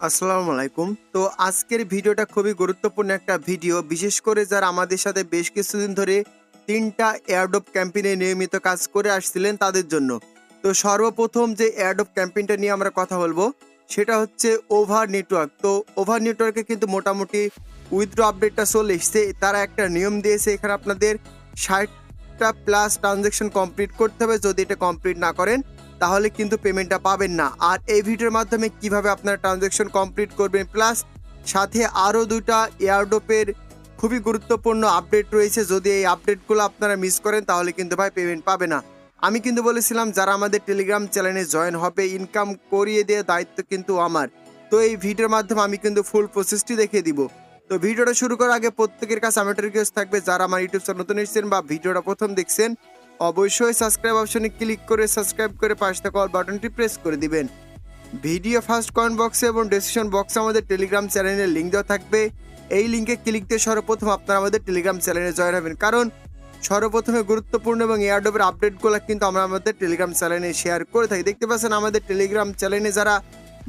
আসসালামু আলাইকুম। তো আজকের ভিডিওটা খুবই গুরুত্বপূর্ণ একটা ভিডিও। বিশেষ করে যারা আমাদের সাথে বেশ কিছুদিন ধরে তিনটা এয়ারডপ ক্যাম্পেইনে নিয়মিত কাজ করে আসছিলেন তাদের জন্য। তো সর্বপ্রথম যে এয়ারডপ ক্যাম্পেইনটা নিয়ে আমরা কথা বলব, সেটা হচ্ছে ওভার নেটওয়ার্ক। তো ওভার নেটওয়ার্কে কিন্তু মোটামুটি উইথড্র আপডেটটা চলে এসছে। তারা একটা নিয়ম দিয়েছে, এখানে আপনাদের ষাটটা প্লাস ট্রানজ্যাকশন কমপ্লিট করতে হবে। যদি এটা কমপ্লিট না করেন তাহলে কিন্তু পেমেন্টটা পাবেন না। আর এই ভিডিওর মাধ্যমে কীভাবে আপনারা ট্রানজ্যাকশন কমপ্লিট করবেন প্লাস সাথে আরও দুটা এয়ারডোপের খুবই গুরুত্বপূর্ণ আপডেট রয়েছে। যদি এই আপডেটগুলো আপনারা মিস করেন, তাহলে কিন্তু ভাই পেমেন্ট পাবে না। আমি কিন্তু বলেছিলাম, যারা আমাদের টেলিগ্রাম চ্যানেলে জয়েন হবে ইনকাম করিয়ে দেওয়ার দায়িত্ব কিন্তু আমার। তো এই ভিডিওর মাধ্যমে আমি কিন্তু ফুল প্রসেসটি দেখিয়ে দিব। তো ভিডিওটা শুরু করার আগে প্রত্যেকের কাছে আমার রিকোয়েস্ট থাকবে, যারা আমার ইউটিউব চ্যানেল নতুন এসেছেন বা ভিডিওটা প্রথম দেখছেন অবশ্যই সাবস্ক্রাইব অপশনে ক্লিক করে সাবস্ক্রাইব করে পাশে থাকা অল বাটনটি প্রেস করে দিবেন। ভিডিও ফার্স্ট কমেন্ট বক্সে এবং ডেসক্রিপশন বক্সে আমাদের টেলিগ্রাম চ্যানেলের লিঙ্ক দেওয়া থাকবে। এই লিঙ্কে ক্লিক দিয়ে সর্বপ্রথম আপনারা আমাদের টেলিগ্রাম চ্যানেলে জয়েন হবেন। কারণ সর্বপ্রথমে গুরুত্বপূর্ণ এবং এয়ারডোপের আপডেটগুলো কিন্তু আমরা আমাদের টেলিগ্রাম চ্যানেলে শেয়ার করে থাকি। দেখতে পাচ্ছেন আমাদের টেলিগ্রাম চ্যানেলে যারা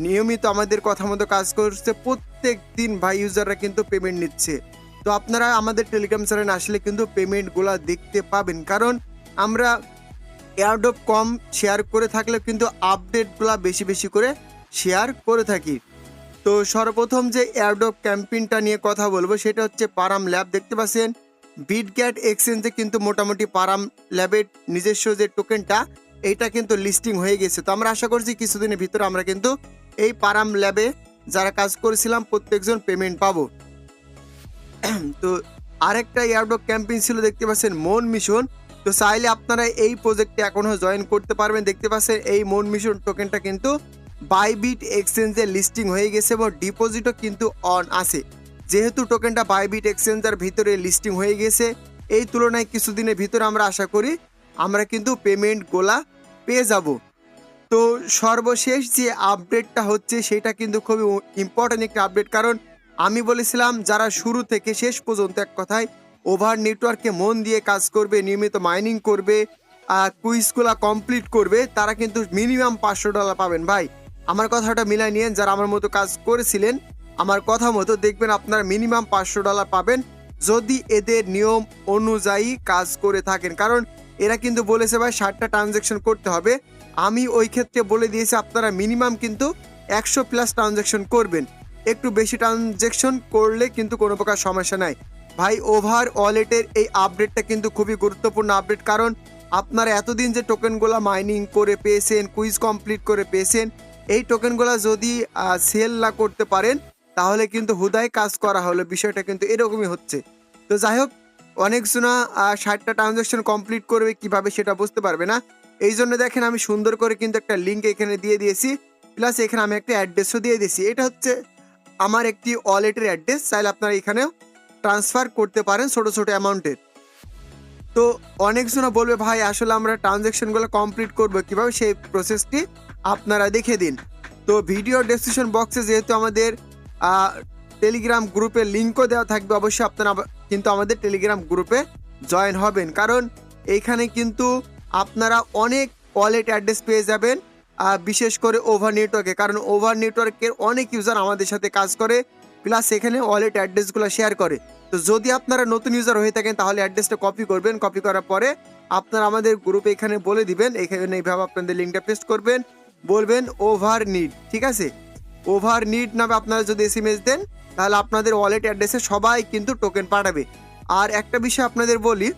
নিয়মিত আমাদের কথা মতো কাজ করছে প্রত্যেক দিন ভাই ইউজাররা কিন্তু পেমেন্ট নিচ্ছে। তো আপনারা আমাদের টেলিগ্রাম চ্যানেলে আসলে কিন্তু পেমেন্টগুলো দেখতে পাবেন। কারণ আমরা এয়ারড্রপ কম শেয়ার করে থাকলেও কিন্তু আপডেটগুলো বেশি বেশি করে শেয়ার করে থাকি। তো সর্বপ্রথম যে এয়ারড্রপ ক্যাম্পেইনটা নিয়ে কথা বলব, সেটা হচ্ছে পারাম ল্যাব দেখতে পাচ্ছেন বিটগ্যাট এক্সচেঞ্জে কিন্তু মোটামুটি পারাম ল্যাবের নিজস্ব যে টোকেনটা এইটা কিন্তু লিস্টিং হয়ে গেছে। তো আমরা আশা করছি কিছুদিনের ভিতরে আমরা কিন্তু এই পারাম ল্যাবে যারা কাজ করেছিলাম, প্রত্যেকজন পেমেন্ট পাবো। তো আরেকটা এয়ারড্রপ ক্যাম্পেইন ছিল, দেখতে পাচ্ছেন মন মিশন তো চাইলে আপনারা এই প্রজেক্টে এখনও জয়েন করতে পারবেন। দেখতে পাচ্ছেন এই মন মিশন টোকেনটা কিন্তু বাইবিট এক্সচেঞ্জে লিস্টিং হয়ে গেছে এবং ডিপোজিটও কিন্তু অন আছে। যেহেতু টোকেনটা বাইবিট এক্সচেঞ্জের ভিতরে লিস্টিং হয়ে গেছে, এই তুলনায় কিছুদিনের ভিতরে আমরা আশা করি আমরা কিন্তু পেমেন্ট গোলা পেয়ে যাব। তো সর্বশেষ যে আপডেটটা হচ্ছে, সেটা কিন্তু খুবই ইম্পর্টেন্ট একটা আপডেট কারণ আমি বলেছিলাম, যারা শুরু থেকে শেষ পর্যন্ত এক কথায় ওভার নেটওয়ার্কে মন দিয়ে কাজ করবে, নিয়মিত মাইনিং করবে কুইজগুলা কমপ্লিট করবে, তারা কিন্তু মিনিমাম পাঁচশো ডলার পাবেন। ভাই, আমার কথাটা মিলাই নিয়েন, যারা আমার মতো কাজ করেছিলেন, আমার কথা মতো দেখবেন আপনারা মিনিমাম পাঁচশো ডলার পাবেন যদি এদের নিয়ম অনুযায়ী কাজ করে থাকেন। কারণ এরা কিন্তু বলেছে, ভাই, ষাটটা ট্রানজ্যাকশন করতে হবে। আমি ওই ক্ষেত্রে বলে দিয়েছি, আপনারা মিনিমাম কিন্তু একশো প্লাস ট্রানজ্যাকশন করবেন। একটু বেশি ট্রানজ্যাকশন করলে কিন্তু কোনো প্রকার সমস্যা নাই। ভাই ওভার ওয়ালেটের এই আপডেটটা কিন্তু খুবই গুরুত্বপূর্ণ আপডেট কারণ আপনারা এতদিন যে টোকেনগুলো মাইনিং করে পেয়েছেন কুইজ কমপ্লিট করে পেয়েছেন, এই টোকেনগুলো যদি সেল না করতে পারেন, তাহলে কিন্তু হুদায় কাজ করা হলো, বিষয়টা কিন্তু এরকমই হচ্ছে। তো যাই হোক অনেকজনা ষাটটা ট্রানজ্যাকশন কমপ্লিট করবে, কীভাবে সেটা বুঝতে পারবে না। এই জন্য দেখেন আমি সুন্দর করে কিন্তু একটা লিঙ্ক এখানে দিয়ে দিয়েছি প্লাস এখানে আমি একটা অ্যাড্রেসও দিয়ে দিয়েছি। এটা হচ্ছে আমার একটি ওয়ালেটের অ্যাড্রেস চাইলে আপনারা এখানেও ট্রান্সফার করতে পারেন ছোট ছোট অ্যামাউন্টের তো অনেকজনা বলবে, ভাই, আসলে আমরা ট্রানজ্যাকশনগুলো কমপ্লিট করব কীভাবে? সেই প্রসেসটি আপনারা দেখে দিন। তো ভিডিও ডেসক্রিপশন বক্সে যেহেতু আমাদের টেলিগ্রাম গ্রুপে লিঙ্কও দেওয়া থাকবে, অবশ্যই আপনারা কিন্তু আমাদের টেলিগ্রাম গ্রুপে জয়েন হবেন। কারণ এইখানে কিন্তু আপনারা অনেক ওয়ালেট অ্যাড্রেস পেয়ে যাবেন বিশেষ করে ওভার নেটওয়ার্কে কারণ ওভার নেটওয়ার্কের অনেক ইউজার আমাদের সাথে কাজ করে। প্লাস এখানে ওয়ালেট অ্যাড্রেসগুলো শেয়ার করে। তো যদি আপনারা নতুন ইউজার হয়ে থাকেন, তাহলে অ্যাড্রেসটা কপি করবেন। কপি করার পরে আপনারা আমাদের গ্রুপে এখানে বলে দিবেন। এখানে এইভাবে আপনাদের লিঙ্কটা পেস্ট করবেন। বলবেন ওভার নিড ঠিক আছে? ওভার নিড নামে আপনারা যদি এস দেন, তাহলে আপনাদের ওয়ালেট অ্যাড্রেসে সবাই কিন্তু টোকেন পাঠাবে। আর একটা বিষয় আপনাদের বলি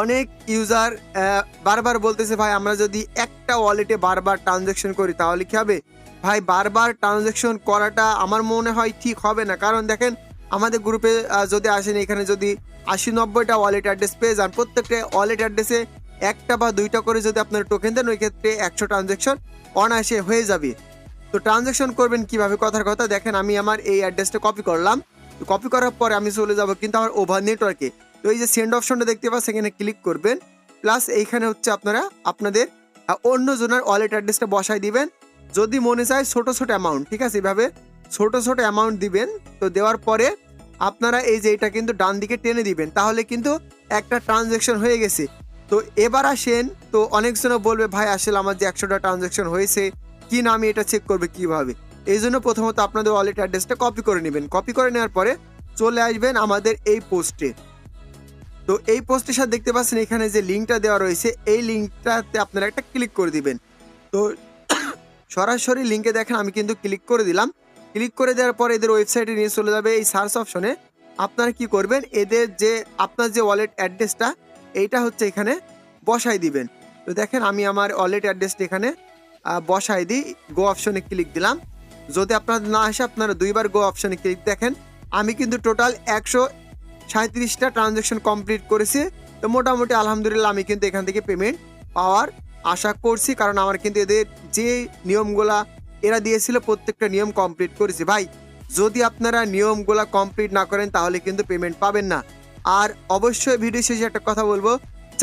অনেক ইউজার বারবার বলতেছে, ভাই, আমরা যদি একটা ওয়ালেটে বারবার ট্রানজ্যাকশন করি, তাহলে কি হবে? ভাই, বারবার ট্রানজ্যাকশন করাটা আমার মনে হয় ঠিক হবে না। কারণ দেখেন, আমাদের গ্রুপে যদি আসেন, এখানে যদি আশি নব্বইটা ওয়ালেট অ্যাড্রেস পেয়ে যান, প্রত্যেকটা ওয়ালেট অ্যাড্রেসে একটা বা দুইটা করে যদি আপনারা টোকেন দেন, ওই ক্ষেত্রে একশো ট্রানজ্যাকশন অনায়াসে হয়ে যাবে। তো ট্রানজ্যাকশন করবেন কীভাবে? কথার কথা, দেখেন, আমি আমার এই অ্যাড্রেসটা কপি করলাম। কপি করার পরে আমি চলে যাব কিন্তু আমার ওভার নেটওয়ার্কে তো এই যে সেন্ড অপশনটা দেখতে পাচ্ছেন এখানে ক্লিক করবেন। প্লাস এইখানে হচ্ছে আপনারা আপনাদের অন্য জনের ওয়ালেট অ্যাড্রেসটা বসাই দিবেন। যদি মনে চায় ছোট ছোট অ্যামাউন্ট ঠিক আছে? এভাবে ছোট ছোট অ্যামাউন্ট দিবেন। তো দেওয়ার পরে আপনারা এই যে এটা কিন্তু ডান দিকে টেনে দিবেন। তাহলে কিন্তু একটা ট্রানজ্যাকশন হয়ে গেছে। তো এবার আসেন, তো অনেকজনে বলবে, ভাই, আসলে আমার যে একশোটা ট্রানজ্যাকশন হয়েছে, কি নামে এটা চেক করবে কীভাবে? এই জন্য প্রথমত আপনাদের ওয়ালেট অ্যাড্রেসটা কপি করে নেবেন। কপি করে নেওয়ার পরে চলে আসবেন আমাদের এই পোস্টে তো এই পোস্টের সাথে দেখতে পাচ্ছেন এখানে যে লিঙ্কটা দেওয়া রয়েছে, এই লিঙ্কটাতে আপনারা একটা ক্লিক করে দিবেন। তো সরাসরি লিঙ্কে দেখেন, আমি কিন্তু ক্লিক করে দিলাম। ক্লিক করে দেওয়ার পর এদের ওয়েবসাইটে নিয়ে চলে যাবে এই সার্চ অপশনে আপনারা কি করবেন? এদের যে, আপনার যে ওয়ালেট অ্যাড্রেসটা এইটা হচ্ছে এখানে বসাই দিবেন। তো দেখেন, আমি আমার ওয়ালেট অ্যাড্রেসটা এখানে বসাই দিই। গো অপশনে ক্লিক দিলাম। যদি আপনাদের না আসে, আপনারা দুইবার গো অপশনে ক্লিক দেখেন। আমি কিন্তু টোটাল একশো সাঁত্রিশটা ট্রানজ্যাকশন কমপ্লিট করেছি। তো মোটামুটি আলহামদুলিল্লাহ আমি কিন্তু এখান থেকে পেমেন্ট পাওয়ার আশা করছি, কারণ আমার কিন্তু এদের যে নিয়মগুলা এরা দিয়েছিল প্রত্যেকটা নিয়ম কমপ্লিট করেছি। ভাই, যদি আপনারা নিয়মগুলা কমপ্লিট না করেন, তাহলে কিন্তু পেমেন্ট পাবেন না। আর অবশ্যই ভিডিও শেষে একটা কথা বলব,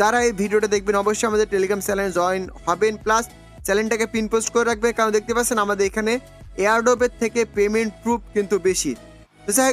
যারা এই ভিডিওটা দেখবেন, অবশ্যই আমাদের টেলিগ্রাম চ্যানেলে জয়েন হবেন। প্লাস চ্যানেলটাকে পিন পোস্ট করে রাখবে কারণ দেখতে পাচ্ছেন আমাদের এখানে এয়ারডোপের থেকে পেমেন্ট প্রুফ কিন্তু বেশি। তো যাই